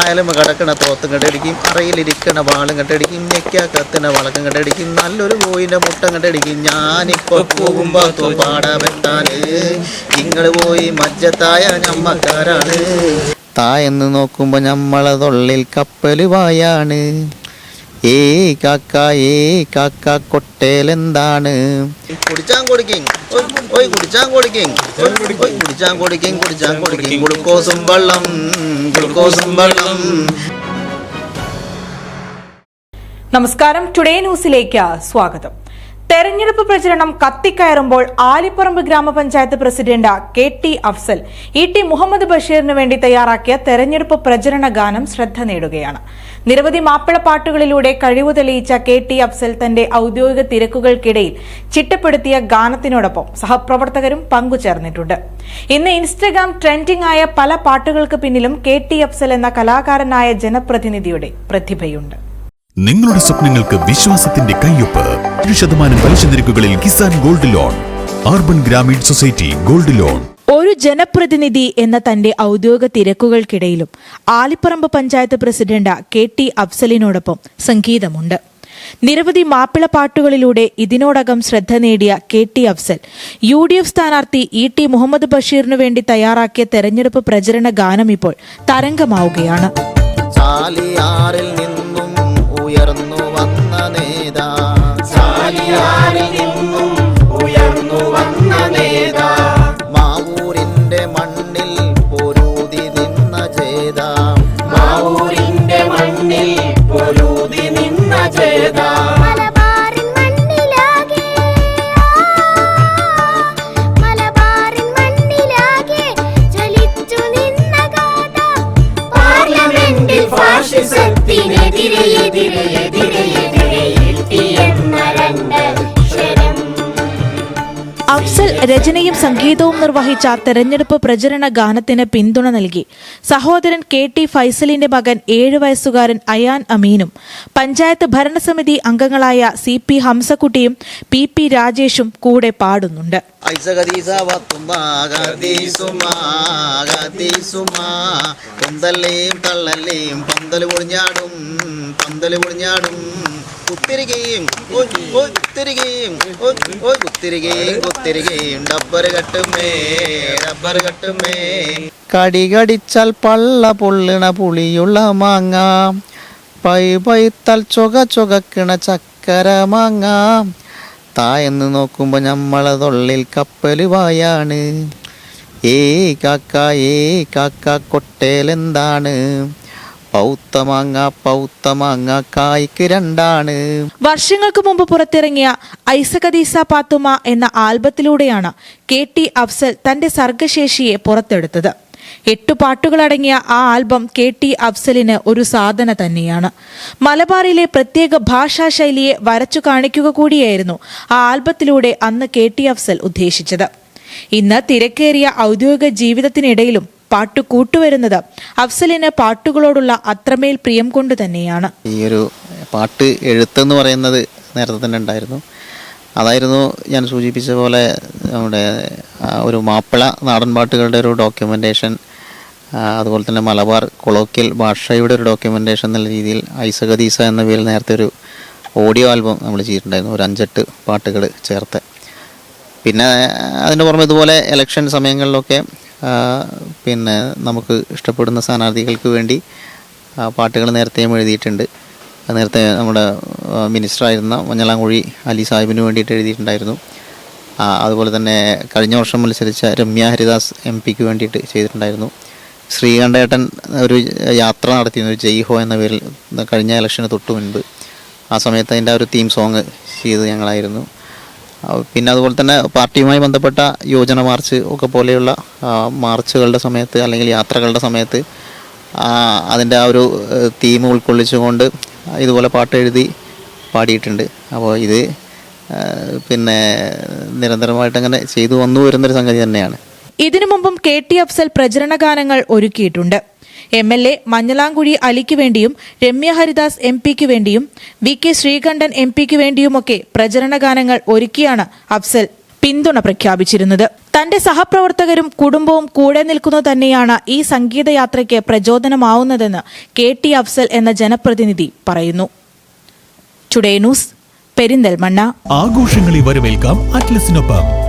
അയലും കിടക്കണ തോത്തും കണ്ടടിക്കും. അറയിലിരിക്കണ വാളും കണ്ടടിക്കും. ഞെക്കാ കത്തിന വളക്കം കണ്ടടിക്കും. നല്ലൊരു കോയിന്റെ മുട്ട കണ്ടടിക്കും. ഞാനിപ്പോ പോകുമ്പോ പാടാ വെട്ടാന്. നിങ്ങൾ പോയി മജ്ജത്തായ ഞമ്മക്കാരാണ്. തായെന്ന് നോക്കുമ്പോ നമ്മളെ തൊള്ളിൽ വായാണ് ഏ കാക്ക ഏ കാക്ക കൊട്ടേലെന്താണ് കുടിച്ചാൻ കൊടുക്കും ഓയ് കുടിച്ചാൻ കൊടുക്കും ഓയ് കുടിച്ചാൻ കൊടുക്കും കുടിച്ചാൻ കൊടുക്കും ഗ്ലൂക്കോസും വെള്ളം ഗ്ലൂക്കോസും വെള്ളം. നമസ്കാരം. ടുഡേ ന്യൂസിലേക്ക് സ്വാഗതം. തെരഞ്ഞെടുപ്പ് പ്രചരണം കത്തിക്കയറുമ്പോൾ ആലിപ്പറമ്പ് ഗ്രാമപഞ്ചായത്ത് president K T Afsal E T Muhammad ബഷീറിന് വേണ്ടി തയ്യാറാക്കിയ തെരഞ്ഞെടുപ്പ് പ്രചരണ ഗാനം ശ്രദ്ധ നേടുകയാണ്. നിരവധി മാപ്പിളപ്പാട്ടുകളിലൂടെ കഴിവ് തെളിയിച്ച കെ ടി അഫ്സൽ തന്റെ ഔദ്യോഗിക തിരക്കുകൾക്കിടയിൽ ചിട്ടപ്പെടുത്തിയ ഗാനത്തിനോടൊപ്പം സഹപ്രവർത്തകരും പങ്കുചേർന്നിട്ടുണ്ട്. ഇന്ന് ഇൻസ്റ്റഗ്രാം ട്രെൻഡിംഗ് ആയ പല പാട്ടുകൾക്ക് പിന്നിലും കെ ടി അഫ്സൽ എന്ന കലാകാരനായ ജനപ്രതിനിധിയുടെ പ്രതിഭയുണ്ട്. നിങ്ങളുടെ സ്വപ്നങ്ങൾക്ക് വിശ്വാസത്തിന്റെ കയ്യൊപ്പ്. ഏഴ് ശതമാനം പലിശ നിരക്കുകളിൽ Kisan gold loan. Urban Grameen society gold loan. ഒരു ജനപ്രതിനിധി എന്ന തന്റെ ഔദ്യോഗിക തിരക്കുകൾക്കിടയിലും Alipparamba panchayat president K T അഫ്സലിനോടൊപ്പം സംഗീതമുണ്ട്. നിരവധി മാപ്പിള പാട്ടുകളിലൂടെ ഇതിനോടകം ശ്രദ്ധ നേടിയ K T Afsal U D F സ്ഥാനാർത്ഥി ഇ ടി മുഹമ്മദ് ബഷീറിനു വേണ്ടി തയ്യാറാക്കിയ തെരഞ്ഞെടുപ്പ് പ്രചരണ ഗാനം ഇപ്പോൾ തരംഗമാവുകയാണ്. ചാലിയാറിൽ നിന്നും ഉയർന്നു വന്ന നേതാ. vive അഫ്സൽ രചനയും സംഗീതവും നിർവഹിച്ച തെരഞ്ഞെടുപ്പ് പ്രചരണ ഗാനത്തിന് പിന്തുണ നൽകി. സഹോദരൻ കെ ടി ഫൈസലിന്റെ മകൻ ഏഴു വയസ്സുകാരൻ അയാൻ അമീനും പഞ്ചായത്ത് ഭരണസമിതി അംഗങ്ങളായ സി പി ഹംസക്കുട്ടിയും പി പി രാജേഷും കൂടെ പാടുന്നുണ്ട്. പന്തൽ തള്ളല്ലേയും പന്തൽ പൊളിഞ്ഞാടും പന്തൽ പൊളിഞ്ഞാടും. കുത്തിരികയും കുത്തിരികയും കുത്തിരികയും കുത്തിരികയും ഡബ്ബർ കട്ടുമേ ഡബ്ബർ കട്ടുമേ. കടി കടിച്ചാൽ പള്ള പൊള്ളിണ പുളിയുള്ള മാങ്ങ. പൈ പൈത്താൽ ചുക ചുകക്കിണ ചക്കര മാങ്ങ. തായെന്ന് നോക്കുമ്പോ ഞമ്മളതൊള്ളിൽ കപ്പൽ വായാണ്. ഏ കാക്ക ഏ കാക്ക കൊട്ടേലെന്താണ്? പൗത്ത മാങ്ങ കായ്ക്ക് രണ്ടാണ്. വർഷങ്ങൾക്ക് മുമ്പ് പുറത്തിറങ്ങിയ ഐസകദീസ പാത്തുമ എന്ന ആൽബത്തിലൂടെയാണ് കെ ടി അഫ്സൽ തന്റെ സർഗശേഷിയെ പുറത്തെടുത്തത്. എട്ടു പാട്ടുകളടങ്ങിയ ആ ആൽബം കെ ടി അഫ്സലിന് ഒരു സാധന തന്നെയാണ്. മലബാറിലെ പ്രത്യേക ഭാഷാ ശൈലിയെ വരച്ചു കാണിക്കുക കൂടിയായിരുന്നു ആ ആൽബത്തിലൂടെ അന്ന് കെ ടി അഫ്സൽ ഉദ്ദേശിച്ചത്. ഇന്ന് തിരക്കേറിയ ഔദ്യോഗിക ജീവിതത്തിനിടയിലും പാട്ടു കൂട്ടുവരുന്നത്. അഫ്സലിന് പാട്ടുകളോടുള്ള അത്രമേൽ പ്രിയം കൊണ്ട് തന്നെയാണ്. ഈ ഒരു പാട്ട് എഴുത്തെന്ന് പറയുന്നത് നേരത്തെ തന്നെ ഉണ്ടായിരുന്നു. അതായിരുന്നു ഞാൻ സൂചിപ്പിച്ച പോലെ നമ്മുടെ ഒരു മാപ്പിള നാടൻ പാട്ടുകളുടെ ഒരു ഡോക്യുമെന്റേഷൻ അതുപോലെ തന്നെ മലബാർ കൊളോക്കിയൽ ഭാഷയുടെ ഒരു ഡോക്യുമെന്റേഷൻ എന്നുള്ള രീതിയിൽ ഐസഗദീസ എന്ന പേരിൽ നേരത്തെ ഒരു ഓഡിയോ ആൽബം നമ്മൾ ചെയ്തിട്ടുണ്ടായിരുന്നു. ഒരു അഞ്ചെട്ട് പാട്ടുകൾ ചേർത്ത്. പിന്നെ അതിന് പുറമെ ഇതുപോലെ ഇലക്ഷൻ സമയങ്ങളിലൊക്കെ പിന്നെ നമുക്ക് ഇഷ്ടപ്പെടുന്ന സ്ഥാനാർത്ഥികൾക്ക് വേണ്ടി പാട്ടുകൾ നേരത്തെയും എഴുതിയിട്ടുണ്ട്. നേരത്തെ നമ്മുടെ മിനിസ്റ്ററായിരുന്ന മഞ്ഞളാങ്കുഴി അലി സാഹിബിന് വേണ്ടിയിട്ട് എഴുതിയിട്ടുണ്ടായിരുന്നു. അതുപോലെ തന്നെ കഴിഞ്ഞ വർഷം മത്സരിച്ച രമ്യ ഹരിദാസ് എം പിക്ക് വേണ്ടിയിട്ട് ചെയ്തിട്ടുണ്ടായിരുന്നു. ശ്രീകണ്ഠേട്ടൻ ഒരു യാത്ര നടത്തിയിരുന്നു ഒരു ജയ് ഹോ എന്ന പേരിൽ കഴിഞ്ഞ ഇലക്ഷന് തൊട്ട് മുൻപ്. ആ സമയത്ത് അതിന്റെ ഒരു തീം സോങ് ചെയ്ത് ഞങ്ങളായിരുന്നു. പിന്നെ അതുപോലെ തന്നെ പാർട്ടിയുമായി ബന്ധപ്പെട്ട യോജന മാർച്ച് ഒക്കെ പോലെയുള്ള മാർച്ചുകളുടെ സമയത്ത് അല്ലെങ്കിൽ യാത്രകളുടെ സമയത്ത് അതിന്റെ ആ ഒരു തീം ഉൾക്കൊള്ളിച്ചുകൊണ്ട് ഇതുപോലെ പാട്ട് എഴുതി പാടിയിട്ടുണ്ട്. അപ്പോൾ ഇത് പിന്നെ നിരന്തരമായിട്ട് അങ്ങനെ ചെയ്തു വന്നു വരുന്നൊരു സംഗതി തന്നെയാണ്. ഇതിനു മുമ്പും കെ ടി അഫ്സൽ പ്രചരണ ഗാനങ്ങൾ ഒരുക്കിയിട്ടുണ്ട്. എം എൽ എ മഞ്ഞളാംകുഴി അലിക്ക് വേണ്ടിയും രമ്യ ഹരിദാസ് എം പിക്ക് വേണ്ടിയും വി കെ ശ്രീകണ്ഠൻ എം പിക്ക് വേണ്ടിയുമൊക്കെ പ്രചരണ ഗാനങ്ങൾ ഒരുക്കിയാണ് അഫ്സൽ പിന്തുണ പ്രഖ്യാപിച്ചിരുന്നത്. തന്റെ സഹപ്രവർത്തകരും കുടുംബവും കൂടെ നിൽക്കുന്നത് തന്നെയാണ് ഈ സംഗീതയാത്രയ്ക്ക് പ്രചോദനമാവുന്നതെന്ന് കെ ടി അഫ്സൽ എന്ന ജനപ്രതിനിധി പറയുന്നു. Today news Perinthalmanna. ആഘോഷങ്ങളെ വരവേൽക്കാം അറ്റ്ലസിനൊപ്പം.